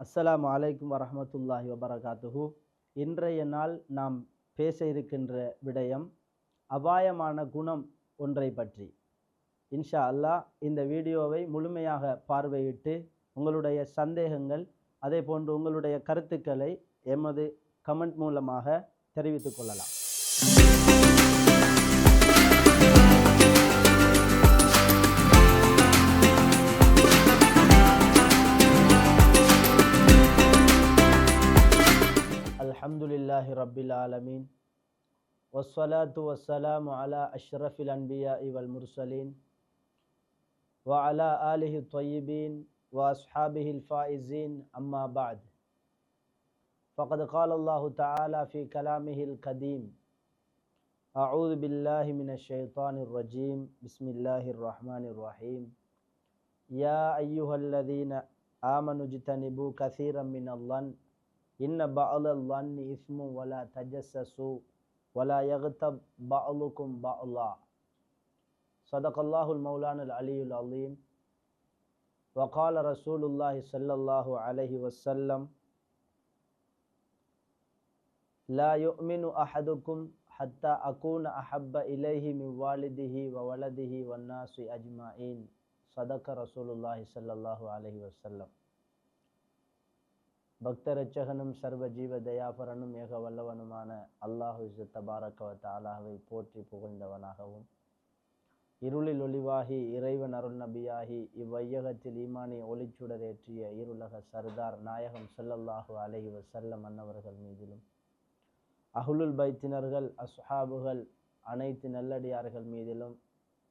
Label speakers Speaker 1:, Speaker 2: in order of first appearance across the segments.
Speaker 1: அஸ்லாம் அலைக்கும் வரமத்துல்லாஹி வபரகாத்துஹு. இன்றைய நாள் நாம் பேச இருக்கின்ற விடயம் அபாயமான குணம் ஒன்றை பற்றி. இன்ஷா அல்லாஹ் இந்த வீடியோவை முழுமையாக பார்வையிட்டு உங்களுடைய சந்தேகங்கள் அதே போன்று உங்களுடைய கருத்துக்களை எமது கமெண்ட் மூலமாக தெரிவித்துக் கொள்ளலாம். رب العالمين. والصلاة والسلام على أشرف الأنبياء والمرسلين وعلى آله الطيبين وأصحابه الفائزين. أما بعد فقد قال الله تعالى في كلامه القديم أعوذ بالله من الشيطان الرجيم. بسم الله الرحمن الرحيم. يا أيها الذين آمنوا اجتنبوا كثيرا من الظن إن بعض الظن إثم ولا تجسسوا ولا يغتب بعضكم بعضا. صدق الله المولان العلي العظيم. وقال رسول الله صلى الله عليه وسلم لا يؤمن أحدكم حتى أكون أحب إليه من والده وولده والناس أجمعين. صدق رسول الله صلى الله عليه وسلم. பக்தரட்சகனும் சர்வ ஜீவ தயாபரனும் ஏக வல்லவனுமான அல்லாஹு தபாரக்கவத் தாலாவை போற்றி புகழ்ந்தவனாகவும் இருளில் ஒளிவாகி இறைவன் அருள் நபியாகி இவ்வையகத்தில் ஈமானி ஒளிச்சுடரேற்றிய இருலக சர்தார் நாயகம் செல்லல்லாஹு அலஹி வஸல்லம் அன்னவர்கள் மீதிலும் அகுலுல் பைத்தினர்கள் அஸ்ஹாபுகள் அனைத்து நல்லடியார்கள் மீதிலும்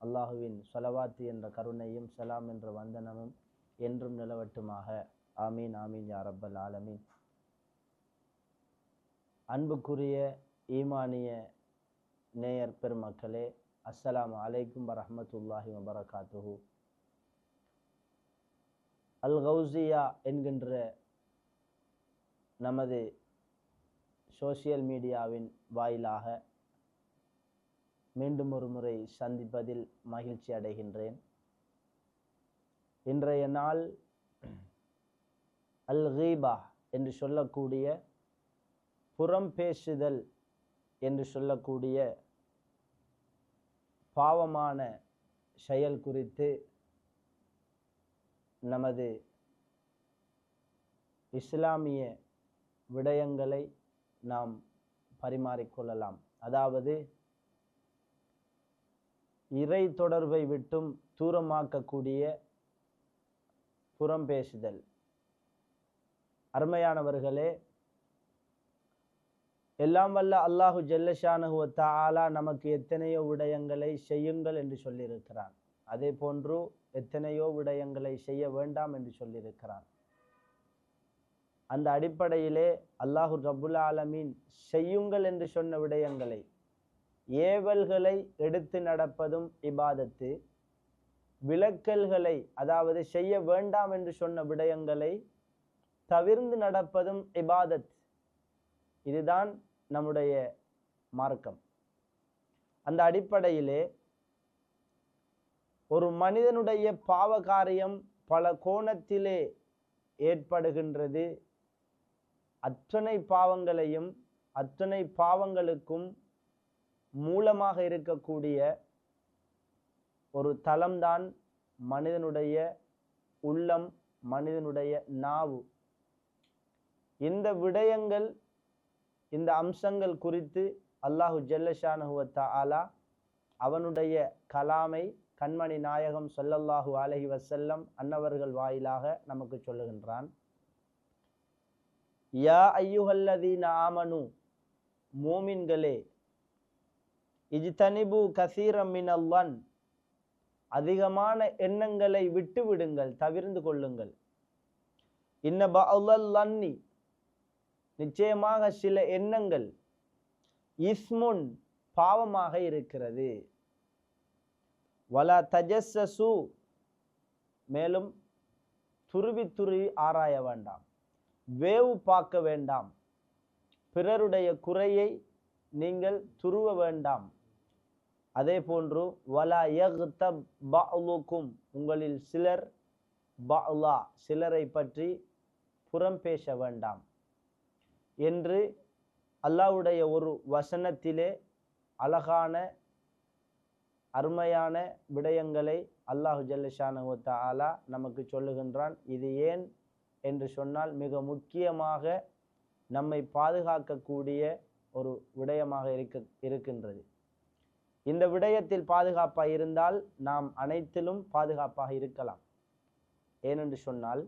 Speaker 1: அல்லாஹுவின் சொலவாத்து என்ற கருணையும் சலாம் என்ற வந்தனமும் என்றும் நிலவட்டுமாக. ஆமீன் ஆமீன் யா ரப்பல் ஆலமீன். அன்புக்குரிய ஈமானிய நேயர் பெருமக்களே அஸ்ஸலாமு அலைக்கும் வரமத்துல்லாஹி வபரகாத்துஹு. அல் கௌசியா என்கின்ற நமது சோசியல் மீடியாவின் வாயிலாக மீண்டும் ஒரு முறை சந்திப்பதில் மகிழ்ச்சி அடைகின்றேன். இன்றைய நாள் அல் ஹீபா என்று சொல்லக்கூடிய புறம் பேசுதல் என்று சொல்லக்கூடிய பாவமான செயல் குறித்து நமது இஸ்லாமிய விடயங்களை நாம் பரிமாறிக்கொள்ளலாம் அதாவது இறை தொடர்பை விட்டும் தூரமாக்கக்கூடிய புறம் பேசுதல் அருமையானவர்களே எல்லாம் வல்ல அல்லாஹு ஜல்லஷானஹு தாலா நமக்கு எத்தனையோ விடயங்களை செய்யுங்கள் என்று சொல்லியிருக்கிறான். அதே போன்று எத்தனையோ விடயங்களை செய்ய வேண்டாம் என்று சொல்லியிருக்கிறான். அந்த அடிப்படையிலே அல்லாஹு ரபுல் ஆலமீன் செய்யுங்கள் என்று சொன்ன விடயங்களை ஏவல்களை எடுத்து நடப்பதும் இபாதத்து விளக்கல்களை அதாவது செய்ய வேண்டாம் என்று சொன்ன விடயங்களை தவிர்ந்து நடப்பதும் இபாதத். இதுதான் நம்முடைய மார்க்கம். அந்த அடிப்படையிலே ஒரு மனிதனுடைய பாவ காரியம் பல கோணத்திலே ஏற்படுகின்றது. அத்தனை பாவங்களையும் அத்தனை பாவங்களுக்கும் மூலமாக இருக்கக்கூடிய ஒரு தளம்தான் மனிதனுடைய உள்ளம் மனிதனுடைய நாவு. இந்த விடயங்கள் இந்த அம்சங்கள் குறித்து அல்லாஹு ஜல்லஷானுவத்தா ஆலா அவனுடைய கலாமை கண்மணி நாயகம் சொல்லல்லாஹு அலஹி வசல்லம் அன்னவர்கள் வாயிலாக நமக்கு சொல்லுகின்றான். யா ஐயுஹல்லதீன ஆமனு மூமின்களே இஜ்தனிபு கசீரம் மினல்லன் அதிகமான எண்ணங்களை விட்டு விடுங்கள் தவிர்ந்து கொள்ளுங்கள். இன்ன பல்லி நிச்சயமாக சில எண்ணங்கள் இஸ்முன் பாவமாக இருக்கிறது. வல தஜஸ்ஸு மேலும் துருவி துருவி ஆராய வேண்டாம். வேவு பார்க்க வேண்டாம். பிறருடைய குறையை நீங்கள் துருவ வேண்டாம். அதே போன்று வலா யக்தப் பஅலுக்கும் உங்களில் சிலர் பஅலா சிலரை பற்றி புறம் பேச வேண்டாம். என்று அல்லாஹ்வுடைய ஒரு வசனத்திலே அழகான அருமையான விடயங்களை அல்லாஹு ஜல்லஷானுவத்த ஆலா நமக்கு சொல்லுகின்றான். இது ஏன் என்று சொன்னால் மிக முக்கியமாக நம்மை பாதுகாக்கக்கூடிய ஒரு விடயமாக இருக்க இருக்கின்றது. இந்த விடயத்தில் பாதுகாப்பாக இருந்தால் நாம் அனைத்திலும் பாதுகாப்பாக இருக்கலாம். ஏனென்று சொன்னால்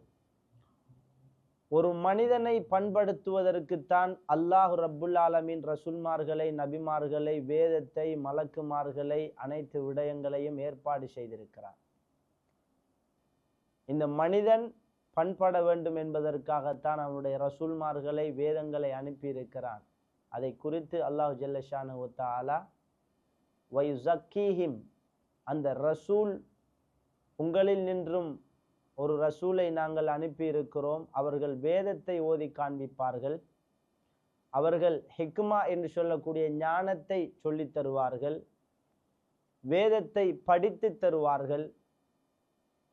Speaker 1: ஒரு மனிதனை பண்படுத்துவதற்குத்தான் அல்லாஹ் ரப்புல் ஆலமின் ரசுல்மார்களை நபிமார்களை வேதத்தை மலக்குமார்களை அனைத்து விடயங்களையும் ஏற்பாடு செய்திருக்கிறார். இந்த மனிதன் பண்பட வேண்டும் என்பதற்காகத்தான் அவனுடைய ரசூல்மார்களை வேதங்களை அனுப்பியிருக்கிறான். அதை குறித்து அல்லாஹ் ஜல்லஷானு தாலா வை ஜக்கீஹிம் அந்த ரசூல் உங்களில் நின்றும் ஒரு ரசூலை நாங்கள் அனுப்பியிருக்கிறோம். அவர்கள் வேதத்தை ஓதி காண்பிப்பார்கள். அவர்கள் ஹிக்மா என்று சொல்லக்கூடிய ஞானத்தை சொல்லித் தருவார்கள். வேதத்தை படித்து தருவார்கள்.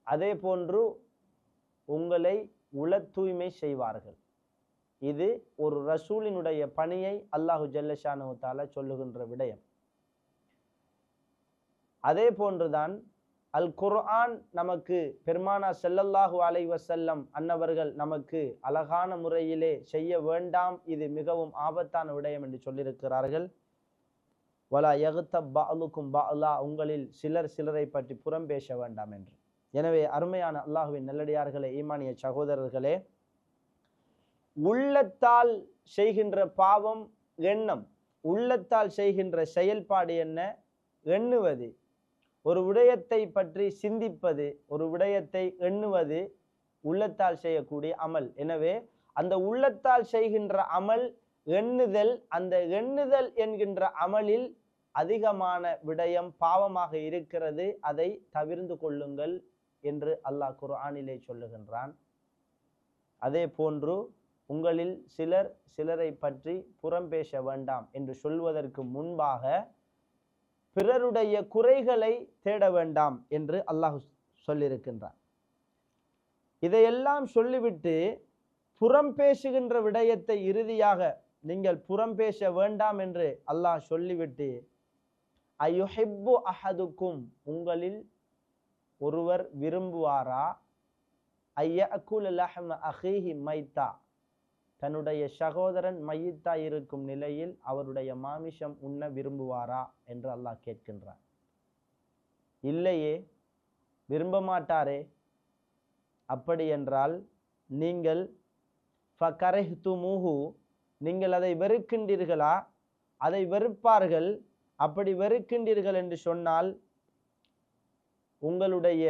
Speaker 1: அதே போன்று உங்களை உள தூய்மை செய்வார்கள். இது ஒரு ரசூலினுடைய பணியை அல்லாஹு ஜல்லஷானு தாலா சொல்லுகின்ற விடயம். அதே போன்றுதான் அல் குர்ஆன் நமக்கு பெருமானா செல்லல்லாஹு அலை வசல்லம் அன்னவர்கள் நமக்கு அழகான முறையிலே செய்ய வேண்டாம். இது மிகவும் ஆபத்தான விடயம் என்று சொல்லியிருக்கிறார்கள். வலா எகுத்த பாலுக்கும் பாலா உங்களில் சிலர் சிலரை பற்றி புறம் பேச வேண்டாம் என்று. எனவே அருமையான அல்லாஹுவின் நல்லடியார்களே ஈமானிய சகோதரர்களே உள்ளத்தால் செய்கின்ற பாவம் எண்ணம் உள்ளத்தால் செய்கின்ற செயல்பாடு என்ன? எண்ணுவது. ஒரு விடயத்தை பற்றி சிந்திப்பது ஒரு விடயத்தை எண்ணுவது உள்ளத்தால் செய்யக்கூடிய அமல். எனவே அந்த உள்ளத்தால் செய்கின்ற அமல் எண்ணுதல் அந்த எண்ணுதல் என்கின்ற அமலில் அதிகமான விடயம் பாவமாக இருக்கிறது. அதை தவிர்ந்து கொள்ளுங்கள் என்று அல்லாஹ் குர்ஆனிலே சொல்லுகின்றான். அதே போன்று உங்களில் சிலர் சிலரை பற்றி புறம் பேச வேண்டாம் என்று சொல்வதற்கு முன்பாக பிறருடைய குறைகளை தேட வேண்டாம் என்று அல்லாஹ் சொல்லியிருக்கின்றார் இதையெல்லாம் சொல்லிவிட்டு புறம் பேசுகின்ற விடயத்தை இறுதியாக நீங்கள் புறம் பேச வேண்டாம் என்று அல்லாஹ் சொல்லிவிட்டு அயுஹிப்பு அஹதுக்கும் உங்களில் ஒருவர் விரும்புவாரா? ஐயகுல் லஹ்ம அஹீஹி மைத்தா. தன்னுடைய சகோதரன் மையத்தாய் இருக்கும் நிலையில் அவருடைய மாமிஷம் உண்ண விரும்புவாரா என்று அல்லாஹ் கேட்கின்றான். இல்லையே விரும்ப மாட்டாரே. அப்படி என்றால் நீங்கள் ஃபகரஹ்துமுஹு நீங்கள் அதை வெறுக்கின்றீர்களா? அதை வெறுப்பார்கள். அப்படி வெறுக்கின்றீர்கள் என்று சொன்னால் உங்களுடைய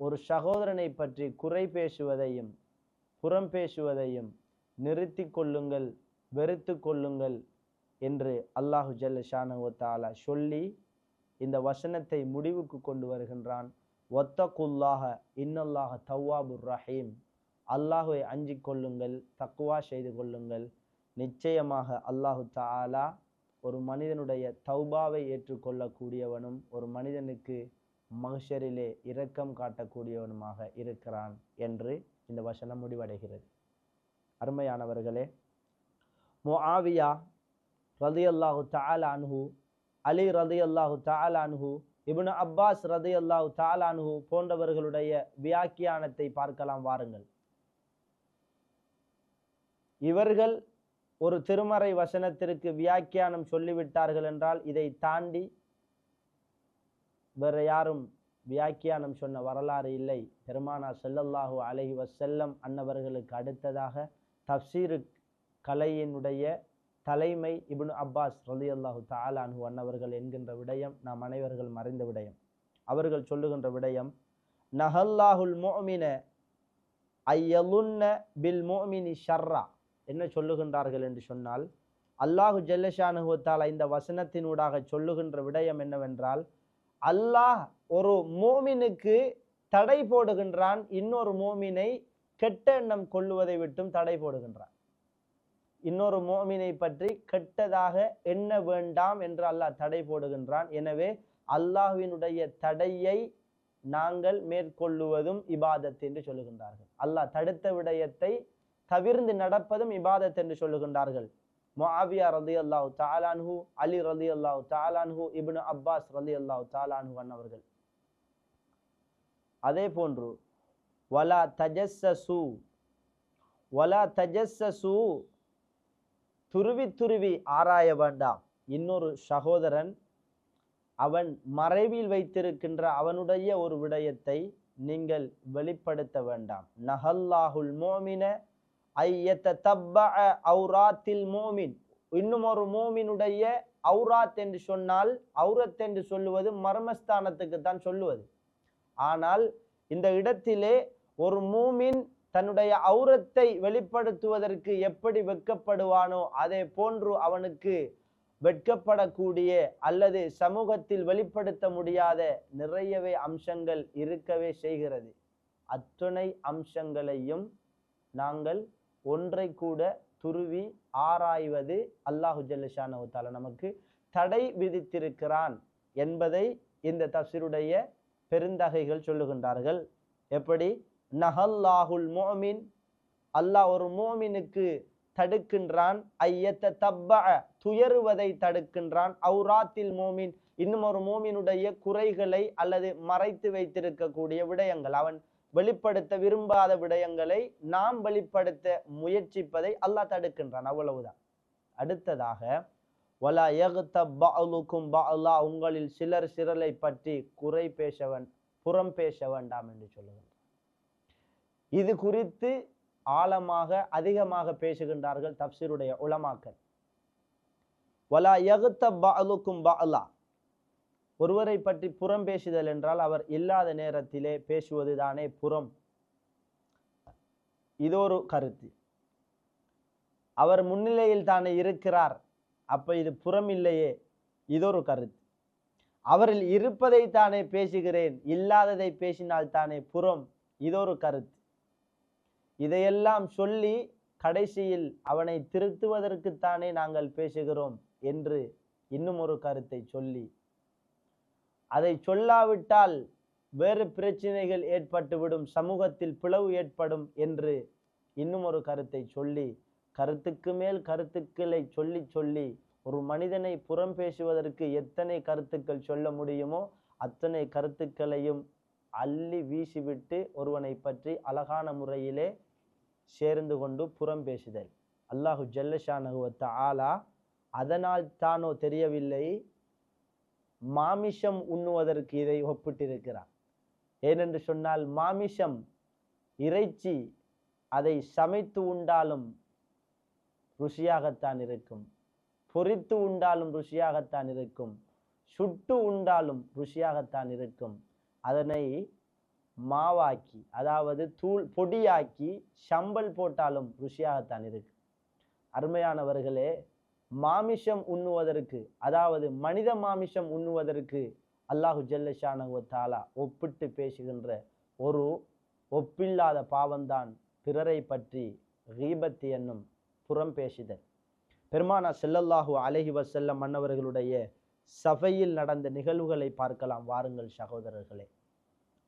Speaker 1: ஒரு சகோதரனை பற்றி குறை பேசுவதையும் புறம் பேசுவதையும் நிறுத்தி கொள்ளுங்கள் வெறுத்து கொள்ளுங்கள் என்று அல்லாஹு ஜல்ல ஷானுவத்தாலா சொல்லி இந்த வசனத்தை முடிவுக்கு கொண்டு வருகின்றான். ஒத்தகுல்லாக இன்னல்லாக தவ்வாபுர் ரஹீம். அல்லாஹுவை அஞ்சிக் கொள்ளுங்கள் தக்குவா செய்து கொள்ளுங்கள். நிச்சயமாக அல்லாஹு தாலா ஒரு மனிதனுடைய தௌபாவை ஏற்றுக்கொள்ளக்கூடியவனும் ஒரு மனிதனுக்கு மகஷரிலே இரக்கம் காட்டக்கூடியவனுமாக இருக்கிறான் என்று இந்த வசனம் முடிவடைகிறது. அருமையானவர்களே. முஆவியா ரதி அல்லாஹு அன்ஹு அலி ரதி அல்லாஹு அன்ஹு இப்னு அப்பாஸ் ரதி அல்லாஹு அன்ஹு போன்றவர்களுடைய வியாக்கியானத்தை பார்க்கலாம் வாருங்கள். இவர்கள் ஒரு திருமறை வசனத்திற்கு வியாக்கியானம் சொல்லிவிட்டார்கள் என்றால் இதை தாண்டி வேற யாரும் வியாக்கியானம் சொன்ன வரலாறு இல்லை. பெருமானா செல்லல்லாஹு அலஹி வசல்லம் அன்னவர்களுக்கு அடுத்ததாக தப்சீரு கலையினுடைய தலைமை இப்னு அப்பாஸ் ரலி அல்லாஹு தாலானு அன்னவர்கள் என்கின்ற விடயம் நாம் அனைவர்கள் மறைந்த விடயம். அவர்கள் சொல்லுகின்ற விடயம் நஹல்லாஹுல் மோமின ஐயலுன்ன பில் மோமினி ஷர்ரா. என்ன சொல்லுகின்றார்கள் என்று சொன்னால் அல்லாஹு ஜல்லஷானுவத்தால் இந்த வசனத்தினூடாக சொல்லுகின்ற விடயம் என்னவென்றால் அல்லாஹ் ஒரு மோமினுக்கு தடை போடுகின்றான் இன்னொரு மோமினை கெட்ட எண்ணம் கொள்ளுவதை விட்டும் தடை போடுகின்றான். இன்னொரு மோமினை பற்றி கெட்டதாக எண்ண வேண்டாம் என்று அல்லாஹ் தடை போடுகின்றான். எனவே அல்லாஹுவினுடைய தடையை நாங்கள் மேற்கொள்ளுவதும் இபாதத் என்று சொல்லுகின்றார்கள். அல்லாஹ் தடுத்த விடயத்தை தவிர்ந்து நடப்பதும் இபாதத் என்று சொல்லுகின்றார்கள். முஆவியா ரதி அல்லாஹு தாலான்ஹு அலி ரதி அல்லாஹு தாலான்ஹு இப்னு அப்பாஸ் ரதி அல்லாஹு தாலான்ஹு அன்னவர்கள். அதே போன்று வலா தஜஸ்ஸசு. வலா தஜஸ்ஸசு. துருவி துருவி ஆராய வேண்டாம். இன்னொரு சகோதரன் அவன் மறைவில் வைத்திருக்கின்ற அவனுடைய ஒரு விடயத்தை நீங்கள் வெளிப்படுத்த வேண்டாம். நஹல்லாஹுல் மோமின ஐயத்த தப்ப அவுராத்தில் மோமின். இன்னும் ஒரு மோமினுடைய அவுராத் என்று சொன்னால் அவுரத் என்று சொல்லுவது மர்மஸ்தானத்துக்கு தான் சொல்லுவது. ஆனால் இந்த இடத்திலே ஒரு மூமின் தன்னுடைய அவுரத்தை வெளிப்படுத்துவதற்கு எப்படி வெட்கப்படுவானோ அதே போன்று அவனுக்கு வெட்கப்படக்கூடிய அல்லது சமூகத்தில் வெளிப்படுத்த முடியாத நிறையவே அம்சங்கள் இருக்கவே செய்கிறது. அத்துணை அம்சங்களையும் நாங்கள் ஒன்றை கூட துருவி ஆராய்வது அல்லாஹு ஜல்லஷானவுத்தால நமக்கு தடை விதித்திருக்கிறான் என்பதை இந்த தப்சிருடைய பெருந்தகைகள் சொல்லுகின்றார்கள். எப்படி? நஹல்லாஹுல் மோமின் அல்லாஹ் ஒரு மோமினுக்கு தடுக்கின்றான். ஐயத்த தப்ப துயருவதை தடுக்கின்றான். அவுராத்தில் மோமின் இன்னும் ஒரு மோமினுடைய குறைகளை அல்லது மறைத்து வைத்திருக்கக்கூடிய விடயங்கள் அவன் வெளிப்படுத்த விரும்பாத விடயங்களை நாம் வெளிப்படுத்த முயற்சிப்பதை அல்லாஹ் தடுக்கின்றான். அவ்வளவுதான். அடுத்ததாக வலா யகுத்த பாலுக்கும் பாலா உங்களில் சிலர் சிறலை பற்றி குறை பேசவன் புறம் பேச வேண்டாம் என்று சொல்லுங்கள் இது குறித்து ஆழமாக அதிகமாக பேசுகின்றார்கள் தப்சீருடைய உலமாக்கள். வலா யகுத்த பாலுக்கும் பாலா ஒருவரை பற்றி புறம் பேசுதல் என்றால் அவர் இல்லாத நேரத்திலே பேசுவது தானே புறம். இதொரு கருத்து. அவர் முன்னிலையில் தானே இருக்கிறார் அப்ப இது புறம் இல்லையே. இதொரு கருத்து. அவரில் இருப்பதை தானே பேசுகிறேன் இல்லாததை பேசினால் தானே புறம். இதொரு கருத்து. இதையெல்லாம் சொல்லி கடைசியில் அவனை திருத்துவதற்குத்தானே நாங்கள் பேசுகிறோம் என்று இன்னும் ஒரு கருத்தை சொல்லி. அதை சொல்லாவிட்டால் வேறு பிரச்சனைகள் ஏற்பட்டுவிடும் சமூகத்தில் பிளவு ஏற்படும் என்று இன்னும் ஒரு கருத்தை சொல்லி கருத்துக்கு மேல் கருத்துக்களை சொல்லி சொல்லி ஒரு மனிதனை புறம் பேசுவதற்கு எத்தனை கருத்துக்கள் சொல்ல முடியுமோ அத்தனை கருத்துக்களையும் அள்ளி வீசிவிட்டு ஒருவனை பற்றி அழகான முறையிலே சேர்ந்து கொண்டு புறம் பேசுதல். அல்லாஹு ஜல்லஷானகுவத்த ஆலா அதனால் தானோ தெரியவில்லை. மாமிஷம் உண்ணுவதற்கு இதை ஒப்பிட்டிருக்கிறார் ஏனென்று சொன்னால் மாமிஷம் இறைச்சி அதை சமைத்து உண்டாலும் ருசியாகத்தான் இருக்கும். பொரித்து உண்டாலும் ருசியாகத்தான் இருக்கும். சுட்டு உண்டாலும் ருசியாகத்தான் இருக்கும். அதனை மாவாக்கி அதாவது தூள் பொடியாக்கி சம்பல் போட்டாலும் ருசியாகத்தான் இருக்கு. அருமையானவர்களே மாமிஷம் உண்ணுவதற்கு அதாவது மனித மாமிஷம் உண்ணுவதற்கு அல்லாஹு ஜல்லஷானு தாலா ஒப்பிட்டு பேசுகின்ற ஒரு ஒப்பில்லாத பாவம்தான் பிறரை பற்றி கீபத்து என்னும் புறம் பேசுதல் பெருமானா செல்லல்லாஹு அலஹி வசல்லம் மன்னவர்களுடைய சபையில் நடந்த நிகழ்வுகளை பார்க்கலாம் வாருங்கள் சகோதரர்களே.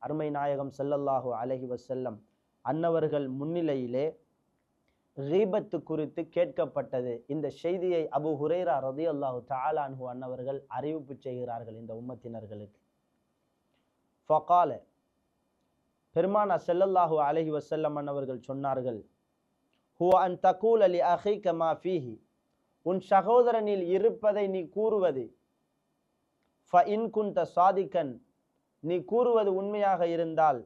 Speaker 1: அருமை நாயகம் செல்லல்லாஹு அலஹி வசல்லம் அன்னவர்கள் முன்னிலையிலே ரீபத்து குறித்து கேட்கப்பட்டது. இந்த செய்தியை அபு ஹுரேரா ரதி அல்லாஹு தாலான்ஹு அன்னவர்கள் அறிவிப்பு செய்கிறார்கள் இந்த உம்மத்தினர்களுக்கு. ஃபகால பெருமானா செல்லல்லாஹு அலஹி வசல்லம் அன்னவர்கள் சொன்னார்கள் ஹுவ அன் தகூல் அலி அஹி கமா ஃபீஹி உன் சகோதரனில் இருப்பதை நீ கூறுவது ஃப இன் குந்த சாதிக்கன் நீ கூறுவது உண்மையாக இருந்தால்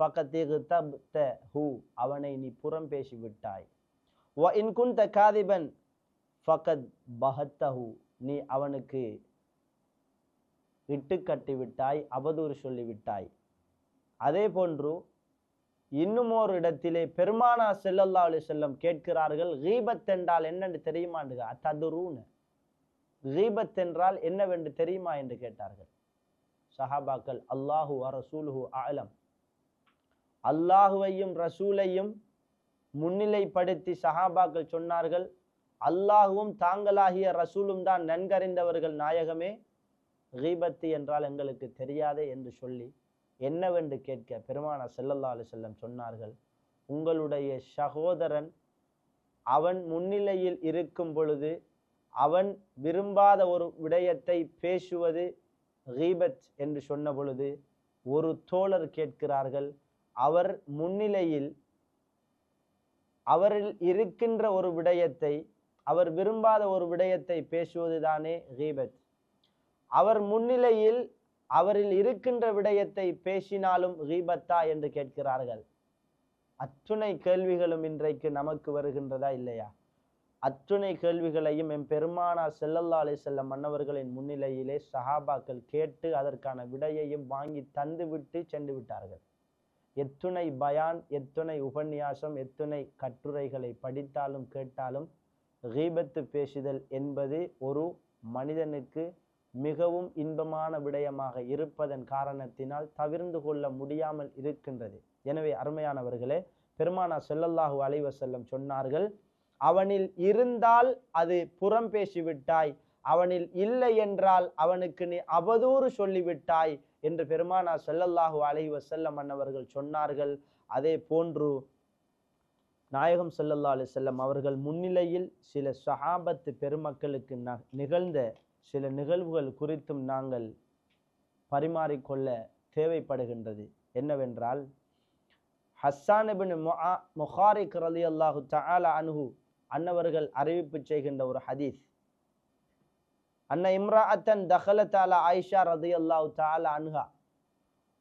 Speaker 1: ஃபகத்திகு தப்த ஹூ அவனை நீ புறம் பேசி விட்டாய் வ இன் குந்த காதிபன் ஃபகத் பஹத்தஹு நீ அவனுக்கு இட்டு கட்டி விட்டாய் அவதூறு சொல்லிவிட்டாய். அதே போன்று இன்னும் ஒரு இடத்திலே பெருமானா செல்லல்லா அலி செல்லம் கேட்கிறார்கள் ஹீபத் என்றால் என்னென்று தெரியுமாண்டுக ததுரூன்னு ஹீபத் என்றால் என்னவென்று தெரியுமா? என்று கேட்டார்கள். சஹாபாக்கள் அல்லாஹு ரசூலுஹு ஆலம் அல்லாஹுவையும் ரசூலையும் முன்னிலைப்படுத்தி சஹாபாக்கள் சொன்னார்கள் அல்லாஹுவும் தாங்களாகிய ரசூலும் தான் நன்கறிந்தவர்கள் நாயகமே. ரீபத்து என்றால் எங்களுக்கு தெரியாதே என்று சொல்லி என்னவென்று கேட்க பெருமான செல்லல்லா அலி செல்லம் சொன்னார்கள் உங்களுடைய சகோதரன் அவன் முன்னிலையில் இருக்கும் பொழுது அவன் விரும்பாத ஒரு விடயத்தை பேசுவது ரீபத் என்று சொன்ன பொழுது ஒரு தோழர் கேட்கிறார்கள் அவர் முன்னிலையில் அவரில் இருக்கின்ற ஒரு விடயத்தை அவர் விரும்பாத ஒரு விடயத்தை பேசுவதுதானே ரீபத் அவர் முன்னிலையில் அவரில் இருக்கின்ற விடயத்தை பேசினாலும் ரீபத்தா என்று கேட்கிறார்கள். அத்துணை கேள்விகளும் இன்றைக்கு நமக்கு வருகின்றதா இல்லையா? அத்துணை கேள்விகளையும் எம் பெருமானார் செல்லல்லா செல்ல மன்னவர்களின் முன்னிலையிலே சஹாபாக்கள் கேட்டு அதற்கான விடையையும் வாங்கி தந்துவிட்டு சென்று விட்டார்கள். எத்துணை பயான் எத்துணை உபன்யாசம் எத்துணை கட்டுரைகளை படித்தாலும் கேட்டாலும் கீபத்து பேசுதல் என்பது ஒரு மனிதனுக்கு மிகவும் இன்பமான விடயமாக இருப்பதன் காரணத்தினால் தவிர்ந்து கொள்ள முடியாமல் இருக்கின்றது. எனவே அருமையானவர்களே பெருமானா செல்லல்லாஹு அலைவசல்லம் சொன்னார்கள் அவனில் இருந்தால் அது புறம் பேசிவிட்டாய் அவனில் இல்லை என்றால் அவனுக்கு நீ அவதூறு சொல்லிவிட்டாய் என்று பெருமானா செல்லல்லாஹு அலை வசல்லம் அன்னவர்கள் சொன்னார்கள். அதே போன்று நாயகம் செல்லல்லா அலி செல்லம் அவர்கள் முன்னிலையில் சில சஹாபத்து பெருமக்களுக்கு ந நிகழ்ந்த சில நிகழ்வுகள் குறித்தும் நாங்கள் பரிமாறிக்கொள்ள தேவைப்படுகின்றது. என்னவென்றால் ஹஸ்ஸானபின் முஹாரிக் ரலி அல்லாஹு தஆலா அனுகு அன்னவர்கள் அறிவிப்பு செய்கின்ற ஒரு ஹதீஸ். அன்ன இம்ராஅத்தன் தஹல தாலா ஆயிஷா ரதி அல்லாஹ் தஆலா அன்ஹா.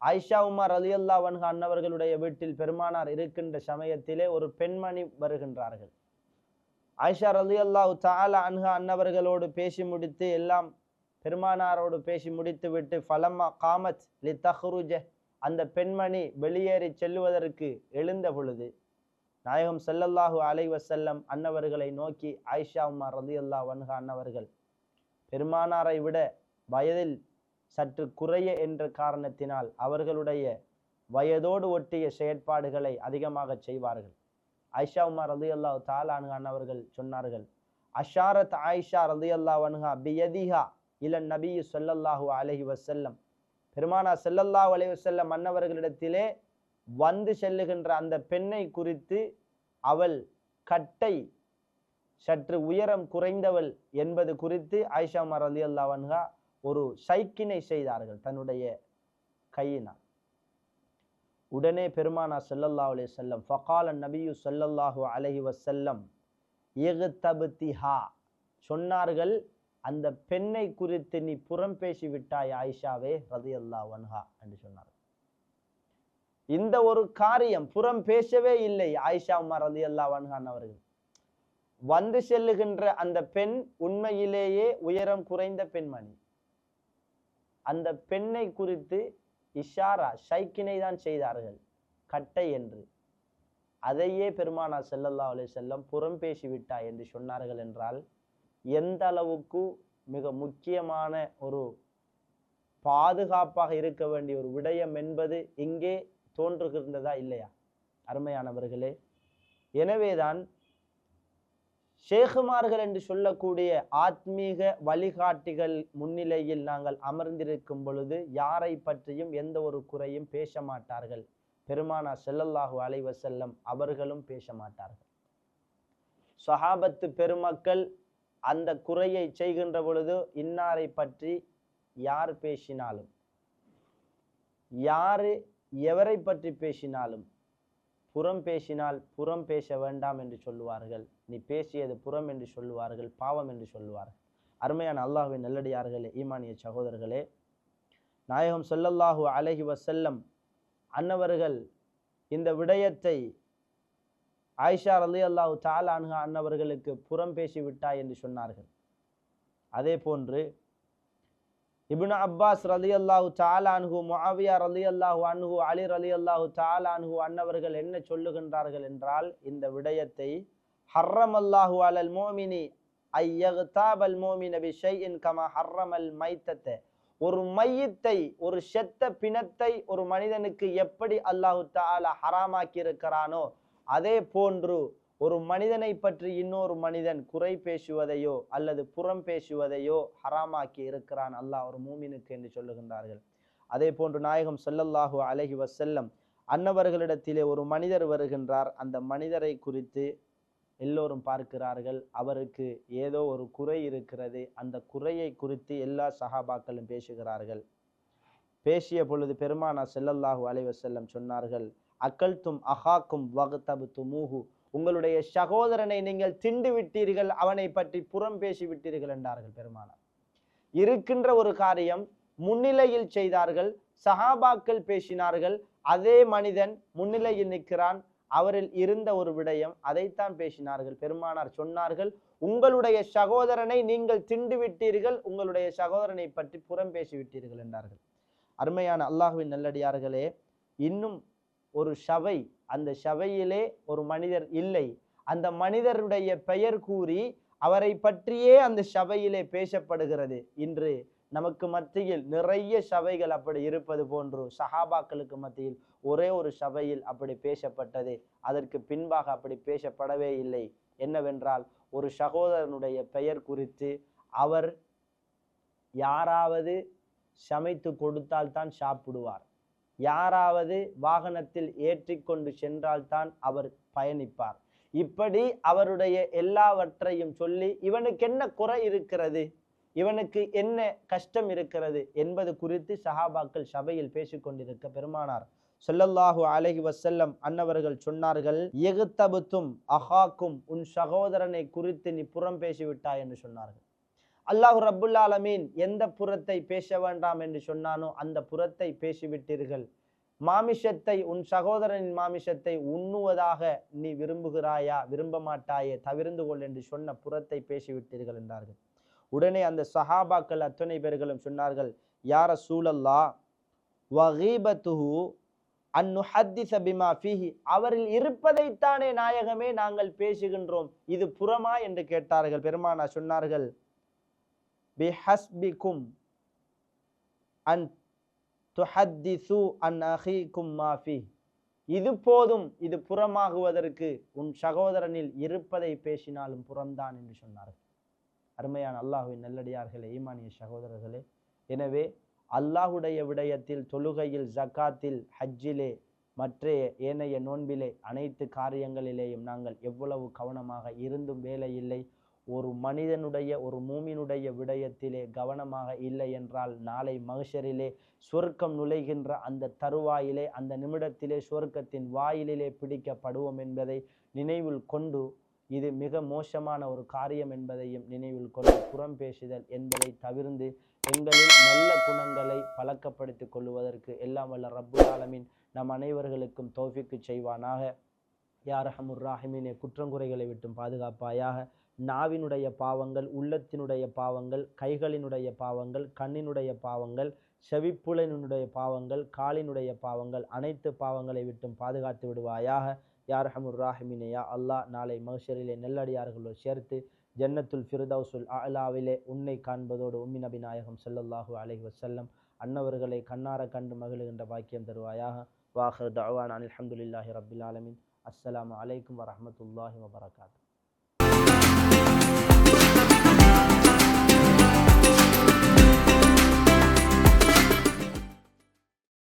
Speaker 1: ஆயிஷா உமார் அலி அல்லா வன்ஹா அன்னவர்களுடைய வீட்டில் பெருமானார் இருக்கின்ற சமயத்திலே ஒரு பெண்மணி வருகின்றார்கள். ஆயிஷா ரலி அல்லாஹ் தாலா அன்ஹா அன்னவர்களோடு பேசி முடித்து எல்லாம் பெருமானாரோடு பேசி முடித்து விட்டு ஃபலம்மா காமத் லி தஹ்ருஜ அந்த பெண்மணி வெளியேறி செல்லுவதற்கு எழுந்த பொழுது நாயகம் செல்லல்லாஹு அலைஹி வஸல்லம் அன்னவர்களை நோக்கி ஆயிஷா உமா ரதி அல்லா வன்ஹா அன்னவர்கள் பெருமானாரை விட வயதில் சற்று குறைய என்ற காரணத்தினால் அவர்களுடைய வயதோடு ஒட்டிய செயற்பாடுகளை அதிகமாக செய்வார்கள். ஆயிஷா உமர் ரதி அல்லா அன்ஹா அன்னவர்கள் சொன்னார்கள் அஷாரத் ஆயிஷா ரதி அல்லா வன்ஹா பியதிஹா இலன் நபி சொல்லல்லாஹு அலஹி வசல்லம் பெருமானா செல்லல்லாஹு அலைஹி வஸல்லம் அன்னவர்களிடத்திலே வந்து செல்லுகின்ற அந்த பெண்ணை குறித்து அவள் கட்டை சற்று உயரம் குறைந்தவள் என்பது குறித்து ஆயிஷா மர் அலி அன்ஹா ஒரு சைக்கினை செய்தார்கள் தன்னுடைய கையினால். உடனே பெருமானா செல்லல்லா அலைஹி செல்லம் ஃபகால நபியு ஸல்லல்லாஹு அலஹி வசல்லம் எகுத்தபுத்திஹா சொன்னார்கள் அந்த பெண்ணை குறித்து நீ புறம் பேசி விட்டாய் ஆயிஷாவே அல்லா வன்ஹா என்று சொன்னார்கள். இந்த ஒரு காரியம் புறம் பேசவே இல்லை. ஆயிஷா உமர் அலி அன்ஹா அவர்கள். வந்து செல்லுகின்ற அந்த பெண் உண்மையிலேயே உயரம் குறைந்த பெண்மணி. அந்த பெண்ணை குறித்து இஷாரா ஷைக்கினை தான் செய்தார்கள். கட்டை என்று. அதையே பெருமானா செல்லல்லா அலை செல்லம் புறம் பேசிவிட்டா என்று சொன்னார்கள் என்றால் எந்த அளவுக்கு மிக முக்கியமான ஒரு பாதுகாப்பாக இருக்க வேண்டிய ஒரு விடயம் என்பது இங்கே தோன்றுகின்றதா இல்லையா? அருமையானவர்களே எனவேதான் ஷேகுமார்கள் என்று சொல்லக்கூடிய ஆத்மீக வழிகாட்டிகள் முன்னிலையில் நாங்கள் அமர்ந்திருக்கும் பொழுது யாரை பற்றியும் எந்த ஒரு குறையும் பேச மாட்டார்கள். பெருமானா செல்லல்லாஹு அலைவசல்லம் அவர்களும் பேச மாட்டார்கள். சஹாபத்து பெருமக்கள் அந்த குறையை செய்கின்ற பொழுது இன்னாரை பற்றி யார் பேசினாலும் யாரு எவரை பற்றி பேசினாலும் புறம் பேசினால் புறம் பேச வேண்டாம் என்று சொல்லுவார்கள். நீ பேசியது புறம் என்று சொல்லுவார்கள் பாவம் என்று சொல்லுவார்கள். அருமையான அல்லாஹுவின் நல்லடியார்களே ஈமானிய சகோதரர்களே நாயகம் சொல்லல்லாஹு அலஹி வசல்லம் அன்னவர்கள் இந்த விடயத்தை ஆயிஷா அலி அல்லாஹு தாலான்ஹா அன்னவர்களுக்கு புறம் பேசிவிட்டாய் என்று சொன்னார்கள். அதே போன்று இபின் அப்பாஸ் ரலி அல்லாஹு தாலான்ஹு முஆவியா ரலி அல்லாஹு அன்ஹு அலி ரலி அல்லாஹு தாலான்ஹு அன்னவர்கள் என்ன சொல்லுகின்றார்கள் என்றால் இந்த விடயத்தை ஹர்ரம் அல்லாஹு அலல் மோமினி ஐயகுதாபல் அபி பிஷைஇன் கமா அல் மைத்தத்தை. ஒரு மையத்தை ஒரு செத்த பிணத்தை ஒரு மனிதனுக்கு எப்படி அல்லாஹு தாலா ஹராமாக்கி இருக்கிறானோ அதே போன்று ஒரு மனிதனை பற்றி இன்னொரு மனிதன் குறை பேசுவதையோ அல்லது புறம் பேசுவதையோ ஹராமாக்கி இருக்கிறான் அல்லாஹ் ஒரு மூமினுக்கு என்று சொல்லுகின்றார்கள். அதே போன்று நாயகம் செல்லல்லாஹு அலைஹி வசல்லம் அன்னவர்களிடத்திலே ஒரு மனிதர் வருகின்றார். அந்த மனிதரை குறித்து எல்லோரும் பார்க்கிறார்கள். அவருக்கு ஏதோ ஒரு குறை இருக்கிறது. அந்த குறையை குறித்து எல்லா சஹாபாக்களும் பேசுகிறார்கள். பேசிய பொழுது பெருமானா செல்லல்லாஹு அலைவசல்லம் வஸல்லம் சொன்னார்கள் அக்கல்தும் அஹாக்கும் வகுத்தபு துமூஹு உங்களுடைய சகோதரனை நீங்கள் திண்டு விட்டீர்கள் அவனை பற்றி புறம் பேசி விட்டீர்கள் என்றார்கள் பெருமானார். இருக்கின்ற ஒரு காரியம் முன்னிலையில் செய்தார்கள் சஹாபாக்கள் பேசினார்கள் அதே மனிதன் முன்னிலையில் நிற்கிறான் அவரில் இருந்த ஒரு விடயம் அதைத்தான் பேசினார்கள். பெருமானார் சொன்னார்கள் உங்களுடைய சகோதரனை நீங்கள் திண்டு விட்டீர்கள் உங்களுடைய சகோதரனை பற்றி புறம் பேசி விட்டீர்கள் என்றார்கள். அருமையான அல்லாஹுவின் நல்லடியார்களே இன்னும் ஒரு சபை அந்த சபையிலே ஒரு மனிதர் இல்லை. அந்த மனிதருடைய பெயர் கூறி அவரை பற்றியே அந்த சபையிலே பேசப்படுகிறது. இன்று நமக்கு மத்தியில் நிறைய சபைகள் அப்படி இருப்பது போன்று சஹாபாக்களுக்கு மத்தியில் ஒரே ஒரு சபையில் அப்படி பேசப்பட்டது. அதற்கு பின்பாக அப்படி பேசப்படவே இல்லை. என்னவென்றால் ஒரு சகோதரனுடைய பெயர் குறித்து அவர் யாராவது சமைத்து கொடுத்தால்தான் சாப்பிடுவார். யாராவது வாகனத்தில் ஏற்றி கொண்டு சென்றால்தான் அவர் பயணிப்பார். இப்படி அவருடைய எல்லாவற்றையும் சொல்லி இவனுக்கு என்ன குறை இருக்கிறது? இவனுக்கு என்ன கஷ்டம் இருக்கிறது? என்பது குறித்து சஹாபாக்கள் சபையில் பேசிக்கொண்டிருக்க பெருமானார். சொல்லல்லாஹு அலஹி வசல்லம் அன்னவர்கள் சொன்னார்கள் எகுத்தபுத்தும் அஹாக்கும் உன் சகோதரனை குறித்து நீ புறம் பேசிவிட்டாய் என்று சொன்னார்கள். அல்லாஹ் ரப்புல் ஆலமீன் எந்த புறத்தை பேச வேண்டாம் என்று சொன்னானோ அந்த புறத்தை பேசிவிட்டீர்கள். மாமிஷத்தை உன் சகோதரனின் மாமிஷத்தை உண்ணுவதாக நீ விரும்புகிறாயா? விரும்ப மாட்டாயே தவிர்ந்து கொள் என்று சொன்ன புறத்தை பேசிவிட்டீர்கள் என்றார்கள். உடனே அந்த சஹாபாக்கள் அத்துணை பேர்களும் சொன்னார்கள் யார சூழல்லா வகீபத்துஹு அந்நுஹத்திஸ சபிமா ஃபிஹி. அவரில் இருப்பதைத்தானே நாயகமே நாங்கள் பேசுகின்றோம். இது புறமா? என்று கேட்டார்கள். பெருமானா சொன்னார்கள் பிஹஸ்பிக்கும் அன் துஹத்திசு அன் அஹீக்கும் மாஃபி இது போதும். இது புறமாகுவதற்கு உன் சகோதரனில் இருப்பதை பேசினாலும் புறம்தான் என்று சொன்னார்கள். அருமையான அல்லாஹுவின் நல்லடியார்களே ஈமானிய சகோதரர்களே. எனவே அல்லாஹுடைய விடயத்தில் தொழுகையில் ஜக்காத்தில் ஹஜ்ஜிலே மற்ற ஏனைய நோன்பிலே அனைத்து காரியங்களிலேயும் நாங்கள் எவ்வளவு கவனமாக இருந்தும் வேலை இல்லை ஒரு மனிதனுடைய ஒரு மூமினுடைய விடயத்திலே கவனமாக இல்லை என்றால் நாளை மகிஷரிலே சொர்க்கம் நுழைகின்ற அந்த தருவாயிலே அந்த நிமிடத்திலே சொர்க்கத்தின் வாயிலிலே பிடிக்கப்படுவோம் என்பதை நினைவில் கொண்டு இது மிக மோசமான ஒரு காரியம் என்பதையும் நினைவில் கொண்டு புறம் பேசுதல் என்பதை தவிர்ந்து எங்களின் நல்ல குணங்களை பழக்கப்படுத்திக் கொள்வதற்கு எல்லாம் வல்ல ரப்புல் ஆலமீன் நம் அனைவர்களுக்கும் தோஃபிக்கு செய்வானாக. யார் ஹமுர் ராஹிமீனே குற்றங்குறைகளை விட்டும் பாதுகாப்பாயாக. நாவினுடைய பாவங்கள் உள்ளத்தினுடைய பாவங்கள் கைகளினுடைய பாவங்கள் கண்ணினுடைய பாவங்கள் செவிப்புலனினுடைய பாவங்கள் காலினுடைய பாவங்கள் அனைத்து பாவங்களை விட்டும் பாதுகாத்து விடுவாயாக. யார்ஹமுர் ராஹிமினே? யா அல்லாஹ் நாளை மகஷரிலே நெல்லடியார்களோ சேர்த்து ஜன்னத்துல் ஃபிர்தவுசுல் அலாவிலே உன்னை காண்பதோடு உம்மி நபி நாயகம் ஸல்லல்லாஹு அலைஹி அன்னவர்களை கண்ணார கண்டு மகிழ்கின்ற பாக்கியம் தருவாயாக. வாஹர் தவான் அல்ஹம்துலில்லாஹி ரபில் ஆலமின். அஸ்லாம் அலைக்கும் வரமத்துல்லாஹி வபரகாத்.